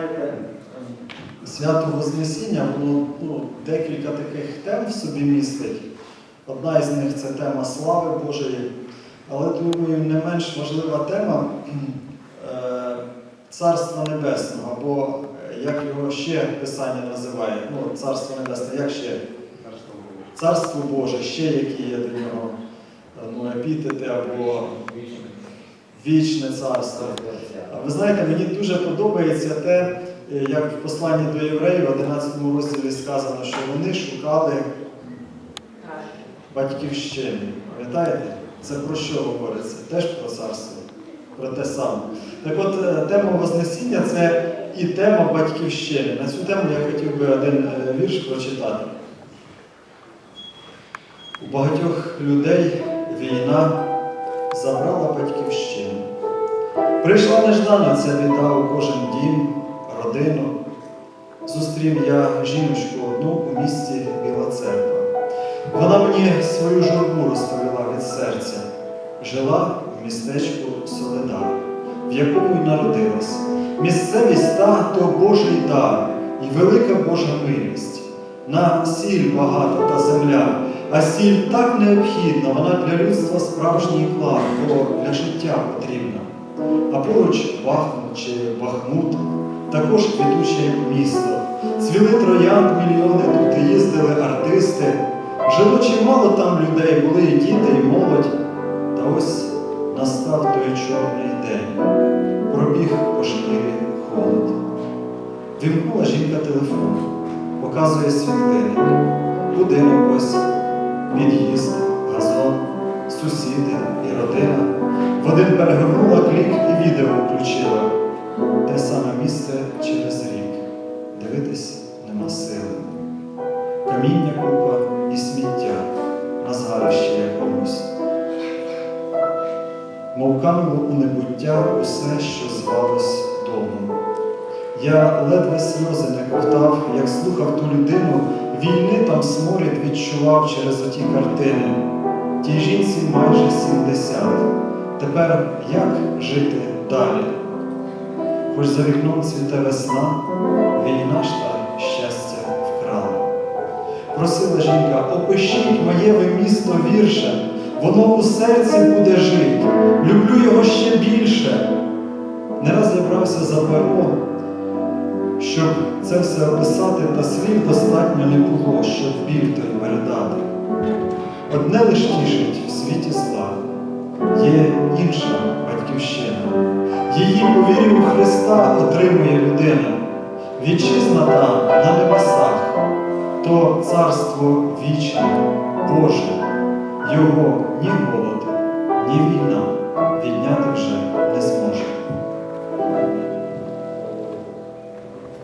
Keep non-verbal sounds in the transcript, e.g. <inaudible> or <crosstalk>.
знаєте, свято Вознесіння, воно ну, декілька таких тем в собі містить. Одна із них це тема слави Божої. Але думаю, не менш важлива тема <clears throat> е, Царства Небесного, або е, як його ще Писання називає, ну, Царство Небесне, як ще? Царство Боже, ще які є до нього е, ну, епітети або вічне царство. А ви знаєте, мені дуже подобається те, е, як в посланні до євреїв в 11 розділі сказано, що вони шукали батьківщини. Пам'ятаєте? Це про що говориться? Теж про царство, про те саме. Так от е, тема Вознесіння це і тема батьківщини. На цю тему я хотів би один е, вірш прочитати. У багатьох людей війна забрала батьківщину. Прийшла неждано ця біда у кожен дім, родину. Зустрів я жіночку одну у місті Біла Церква. Вона мені свою журбу розповіла від серця. Жила в містечку Соледар, в якому й народилась. Місцевість та то Божий дар і велика Божа милість. На сіль багато та земля, а сіль так необхідна, вона для людства справжній клад, бо для життя потрібна. А поруч Бахмут чи Бахмут, також квітуче місто. Цвіли троянд мільйони, тут їздили артисти. Жило чимало там людей, були і діти, і молодь. Та ось настав той чорний день, пробіг по шкірі холод. Вімкнула жінка телефон, показує світлини, будинок ось, під'їзд, газон, сусіди і родина. В один перегорнула клік і відео включила. Те саме місце через рік. Дивитись нема сили. Каміння купа і сміття на згарищі якомусь. Мов кануло у небуття усе, що звалось домом. Я ледве сльози не ковтав, як слухав ту людину, війни там сморід відчував через оті картини. Тій жінці майже 70. Тепер як жити далі? Хоч за вікном цвіте весна, війна ж та щастя вкрала. Просила жінка, опишіть моє ви місто віршем, воно у серці буде жити, люблю його ще більше. Не раз я брався за перо, щоб це все описати, та слів достатньо не було, щоб біль той передати. Одне лиш тішить в світі зла, є інша батьківщина. Її по вірі у Христа отримує людина. Вітчизна там на небесах, то царство вічне, Боже, його ні голод,